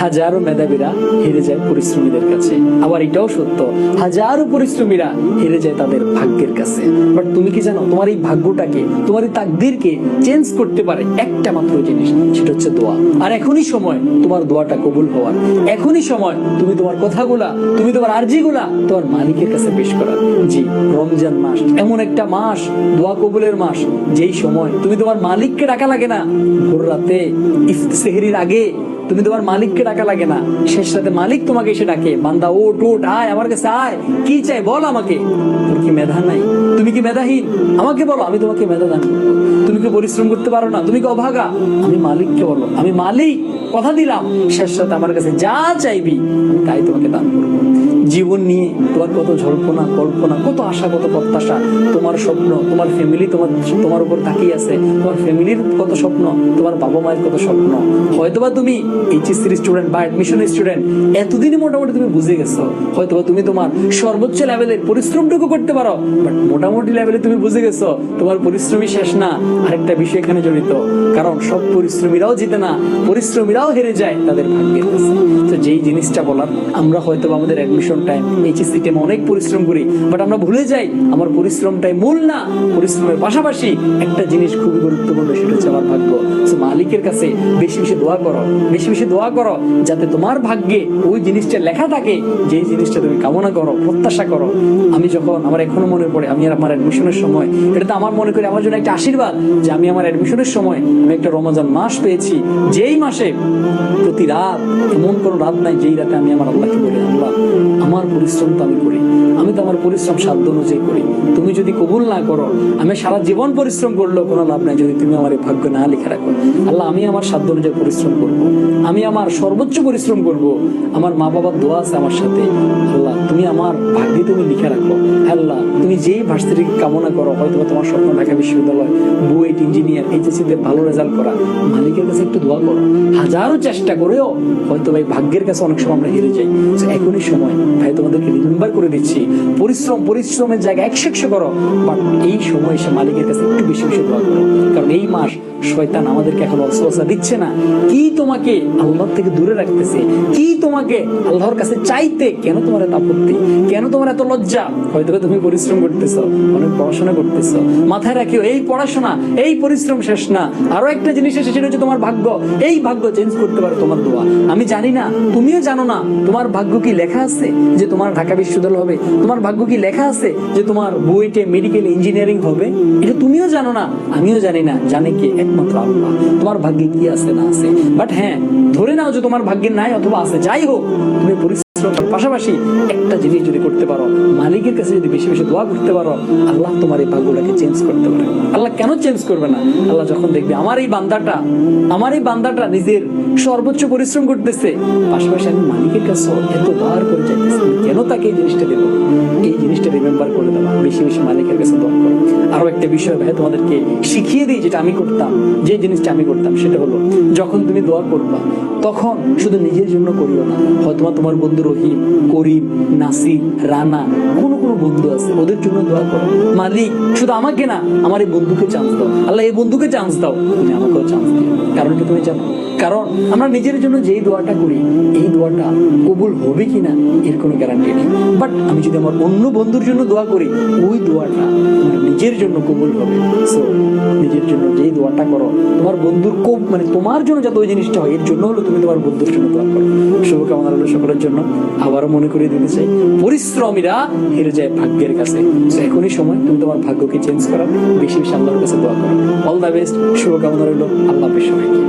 হাজারো মেধাবীরা হেরে যায় পরিশ্রমীদের কাছে। আবার এটাও সত্য, হাজারো পরিশ্রমীরা হেরে যায় তাদের ভাগ্যের কাছে। বাট তুমি কি জানো, তোমার এই ভাগ্যটাকে, তোমার এই তাকদিরকে চেঞ্জ করতে পারে একটা মাত্র জিনিস, সেটা হচ্ছে দোয়া। আর এখনই সময় তোমার দোয়াটা কবুল হওয়ার। এখনই সময় তুমি তোমার কথাগুলা, তুমি তোমার আর্জিগুলা তোমার মালিকের কাছে পেশ করার। জি, রমজান মাস, এমন একটা মাস, দোয়া কবুলের মাস, যেই সময় তুমি তোমার মালিককে ডাকা লাগে না। ভোর রাতে সেহরির আগে তুমি তোমার মালিককে ডাকা লাগে না। শেষ সাথে মালিক তোমাকে এসে ডাকে। বান্দা ও টোট আয়, আমার কাছে আয়। কি চাই বল আমাকে। তোর কি মেধা নাই? তুমি কি মেধাহীন? আমাকে বলো, আমি তোমাকে মেধা দান তুমি কি পরিশ্রম করতে পারো না? তুমি কি অভাগা? আমি মালিককে বলো। আমি মালিক, কথা দিলাম। শেষ সাথে আমার কাছে যা চাইবি তাই তোমাকে দান জীবন নিয়ে তোমার কত জল্পনা, কল্পনা, কত আশা, কত প্রত্যাশা, তোমার স্বপ্ন, তোমার ফ্যামিলি তোমার তোমার উপর তাকিয়ে আছে, তোমার ফ্যামিলির কত স্বপ্ন, তোমার বাবা মায়ের কত স্বপ্ন। হয়তোবা তুমি এইচএসসির স্টুডেন্ট বা অ্যাডমিশন স্টুডেন্ট এতদিনই মোটামুটি তুমি বুঝে গেছো। হয়তোবা তুমি তোমার সর্বোচ্চ লেভেলের পরিশ্রমটুকু করতে পারো বাট মোটামুটি লেভেলে তুমি বুঝে গেছো, তোমার পরিশ্রমই শেষ না। আরেকটা বিষয় এখানে জড়িত, কারণ সব পরিশ্রমীরাও জিতে না, পরিশ্রমীরাও হেরে যায়, তাদের ভাগ্যের কাছে। তো যেই জিনিসটা বলার, আমরা হয়তো আমাদের অ্যাডমিশন টাইম এইচএসসি টাইম অনেক পরিশ্রম করি বাট আমরা ভুলে যাই, আমার পরিশ্রমটাই মূল না, পরিশ্রমের পাশাপাশি একটা জিনিস খুবই গুরুত্বপূর্ণ, সেটা হচ্ছে আমার ভাগ্য। মালিকের কাছে বেশি বেশি দোয়া করো, বেশি বেশি দোয়া করো, যাতে তোমার ভাগ্যে ওই জিনিসটা লেখা থাকে, যেই জিনিসটা তুমি কামনা করো, প্রত্যাশা করো। আমি যখন, আমার এখনও মনে পড়ে, আমি আমার অ্যাডমিশনের সময় এটা তো আমার মনে করি আমার জন্য একটা আশীর্বাদ, যে আমি আমার অ্যাডমিশনের সময়, আমি একটা রমজান মাস পেয়েছি, যেই মাসে প্রতি রাত, এমন কোনো রাত নাই যেই রাতে আমি আমার আল্লাহকে বলি, আল্লাহ আমার পরিশ্রম তো আমি করি। আমি তো আমার পরিশ্রম সাধ্য অনুযায়ী করি। তুমি যদি কবুল না করো, আমি সারা জীবন পরিশ্রম করলেও কোনো লাভ নাই যদি তুমি আমার এই ভাগ্য না লিখে রাখো। আল্লাহ, আমি আমার সাধ্য অনুযায়ী পরিশ্রম করব। আমি আমার সর্বোচ্চ পরিশ্রম করব। আমার মা বাবার দোয়া আছে আমার সাথে। আল্লাহ, তুমি আমার ভাগ্যে তুমি লিখে রাখো। আল্লাহ, তুমি যেই ভার্সিটি কামনা করো হয়তো তোমার স্বপ্ন ঢাকা বিশ্ববিদ্যালয়, বুয়েট, ইঞ্জিনিয়ার, এইচএসসিতে ভালো রেজাল্ট করা, মালিকের কাছে একটু দোয়া করো। হাজারো চেষ্টা করেও হয়তো ভাই ভাগ্যের কাছে অনেক সময় আমরা হেরে যাই। এখনই সময়। ভাই, তোমাদেরকে রিমেম্বার করে দিচ্ছি পরিশ্রম, পরিশ্রমের জায়গায় একশো একশো করো। বাট এই সময় এসে মালিকের কাছে একটু বেশি বেশি দোয়া করো। কারণ এই মাস শয়তান আমাদেরকে এখন অস্ত্র দিচ্ছে না। কি তোমাকে আল্লাহ থেকে দূরে রাখতেছে? কি তোমাকে আল্লাহর কাছে চাইতে? কেন তোমার এত আপত্তি? কেন তোমার এত লজ্জা? হয়তো তুমি পরিশ্রম করতেছো, অনেক পড়াশোনা করতেছো। মাথায় রাখিও, এই পড়াশোনা, এই পরিশ্রম শেষ না। আরও একটা জিনিস এসে সেটা হচ্ছে তোমার ভাগ্য। এই ভাগ্য চেঞ্জ করতে পারে তোমার দোয়া। আমি জানি না, তুমিও জানো না, তোমার ভাগ্য কি লেখা আছে? যে তোমার ঢাকা বিশ্ববিদ্যালয় হবে তোমার ভাগ্য কি লেখা আছে যে তোমার বুয়েটে মেডিকেল ইঞ্জিনিয়ারিং হবে? এটা তুমিও জানো না, আমিও জানি না। জানে কি একমাত্র আল্লাহ। তোমার ভাগ্যে কি আছে না আছে? বাট হ্যাঁ ধরে নাও যে তোমার ভাগ্যে নাই অথবা আছে। যাই হোক, তুমি পাশাপাশি একটা জিনিস যদি করতে পারো, মালিকের কাছে যদি বেশি বেশি দোয়া করতে পারো, আল্লাহ তোমার এই ভাগ্যটাকে চেঞ্জ করতে পারে। আল্লাহ কেন চেঞ্জ করবে না? আল্লাহ যখন দেখবে, আমার এই বান্দাটা, আমার এই বান্দাটা নিজের সর্বোচ্চ পরিশ্রম করতেছে। পাশাপাশি আমি মালিকের কাছে এত বার করে চাইতেছি আমি কেন তাকে এই জিনিসটা দেবো? রিমেম্বার করে দেওয়া বেশি বেশি মালিকের কাছে দোয়া করো। আরও একটা বিষয় ভাই তোমাদেরকে শিখিয়ে দিই যেটা আমি করতাম, যে জিনিসটা আমি করতাম, সেটা হলো যখন তুমি দোয়া করবা, তখন শুধু নিজের জন্য করিও না হয়তো তোমার বন্ধু রহিম, করিম, নাসির, রানা, কোনো কোনো বন্ধু আছে, ওদের জন্য দোয়া করো। মালিক, শুধু আমাকে না, আমার এই বন্ধুকে চান্স দাও। আল্লাহ, এই বন্ধুকে চান্স দাও। তুমি আমাকেও চান্স দিও। কারণ কি তুমি জানো? কারণ আমরা নিজের জন্য যেই দোয়াটা করি, এই দোয়াটা কবুল হবে কিনা, এর কোনো গ্যারান্টি নেই। বাট আমি যদি আমার অন্য বন্ধুর জন্য দোয়া করি, ওই দোয়াটা আমার নিজের জন্য কবুল হবে। সো নিজের জন্য যেই দোয়াটা করো, তোমার বন্ধুর কব মানে তোমার জন্য যাতে ওই জিনিসটা হয়, এর জন্য হলো তুমি তোমার বন্ধুর জন্য দোয়া করো। শুভকামনা রইল সকলের জন্য। আবারও মনে করিয়ে দিতে চাই, পরিশ্রমীরা হেরে যায় ভাগ্যের কাছে। সো এখনই সময়, তুমি তোমার ভাগ্যকে চেঞ্জ করার। বেশি বেশি আল্লাহর কাছে দোয়া করো। অল দ্য বেস্ট শুভকামনা রইল। আল্লাহ বেশ সবাইকে।